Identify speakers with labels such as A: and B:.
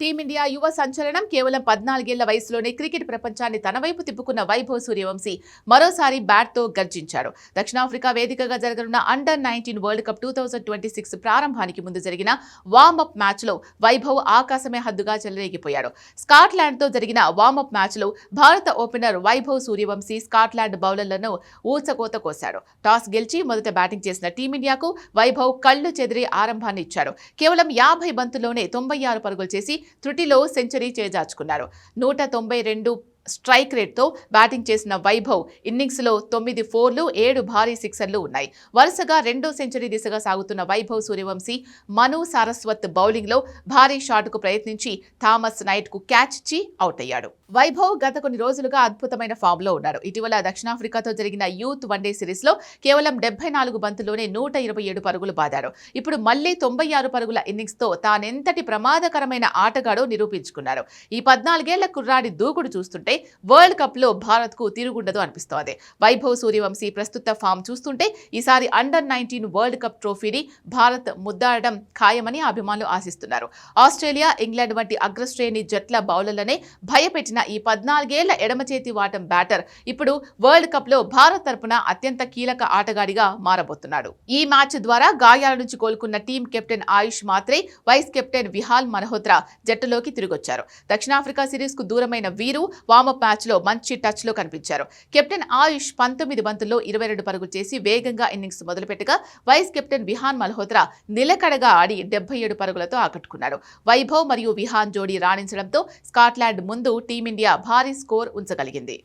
A: Team India యువ సంచలనం కేవలం పద్నాలుగేళ్ళ వయసులోనే క్రికెట్ ప్రపంచాన్ని తన వైపు తిప్పుకున్న వైభవ్ సూర్యవంశీ మరోసారి బ్యాట్తో గర్జించారు. దక్షిణాఫ్రికా వేదికగా జరగనున్న under nineteen world cup two thousand twenty six ప్రారంభానికి ముందు జరిగిన వార్మప్ మ్యాచ్లో వైభవ్ ఆకాశమే హద్దుగా చెలరేగిపోయాడు. స్కాట్లాండ్తో జరిగిన వార్మప్ మ్యాచ్లో భారత ఓపెనర్ వైభవ్ సూర్యవంశీ స్కాట్లాండ్ బౌలర్లను ఊచకోత కోశాడు టాస్ గెలిచి మొదట బ్యాటింగ్ చేసిన టీమిండియాకు వైభవ్ కళ్ళు చెదిరి ఆరంభాన్ని ఇచ్చాడు కేవలం యాభై బంతుల్లోనే తొంభై ఆరు పరుగులు చేసి త్రుటిలో సెంచరీ చేజార్చుకున్నారు నూట తొంభై రెండు స్ట్రైక్ రేట్తో బ్యాటింగ్ చేసిన వైభవ్ ఇన్నింగ్స్లో తొమ్మిది ఫోర్లు ఏడు భారీ సిక్సర్లు ఉన్నాయి. వరుసగా రెండో సెంచరీ దిశగా సాగుతున్న వైభవ్ సూర్యవంశీ మను సారస్వత్ బౌలింగ్లో భారీ షాట్కు ప్రయత్నించి థామస్ నైట్కు క్యాచ్ ఇచ్చి అవుట్ అయ్యాడు. వైభవ్ గత కొన్ని రోజులుగా అద్భుతమైన ఫామ్లో ఉన్నారు. ఇటీవల దక్షిణాఫ్రికాతో జరిగిన యూత్ వన్డే సిరీస్లో కేవలం డెబ్బై నాలుగు బంతుల్లోనే నూట ఇరవై ఏడు పరుగులు బాదారు. ఇప్పుడు మళ్ళీ తొంభై ఆరు పరుగుల ఇన్నింగ్స్తో తానెంతటి ప్రమాదకరమైన ఆటగాడో నిరూపించుకున్నారు. ఈ పద్నాలుగేళ్ళ కుర్రాడి దూకుడు చూస్తుంటే వరల్డ్ కప్లో భారత్కు తిరుగుండదు అనిపిస్తోంది. వైభవ్ సూర్యవంశీ ప్రస్తుత ఫామ్ చూస్తుంటే ఈసారి అండర్ నైన్టీన్ వరల్డ్ కప్ ట్రోఫీని భారత్ ముద్దాడడం ఖాయమని అభిమానులు ఆశిస్తున్నారు. ఆస్ట్రేలియా ఇంగ్లాండ్ వంటి అగ్రశ్రేణి జట్ల బౌలర్లనే భయపెట్టిన ఈ పద్నాలుగేళ్ళ ఎడమ చేతి వాటం బ్యాటర్ ఇప్పుడు వరల్డ్ కప్లో భారత్ తరపున అత్యంత కీలక ఆటగాడిగా మారబోతున్నాడు. ఈ మ్యాచ్ ద్వారా గాయాల నుంచి కోలుకున్న టీం కెప్టెన్ ఆయుష్ మాత్రే వైస్ కెప్టెన్ విహాల్ మల్హోత్రా జట్టులోకి తిరిగొచ్చారు. దక్షిణాఫ్రికా సిరీస్కు దూరమైన వీరు వామ వామప్ మ్యాచ్లో మంచి టచ్లో కనిపించారు. కెప్టెన్ ఆయుష్ పంతొమ్మిది బంతుల్లో ఇరవై రెండు పరుగులు చేసి వేగంగా ఇన్నింగ్స్ మొదలుపెట్టగా వైస్ కెప్టెన్ విహాన్ మల్హోత్రా నిలకడగా ఆడి డెబ్బై ఏడు పరుగులతో ఆకట్టుకున్నాడు. వైభవ్ మరియు విహాన్ జోడీ రాణించడంతో స్కాట్లాండ్ ముందు టీమిండియా భారీ స్కోర్ ఉంచగలిగింది.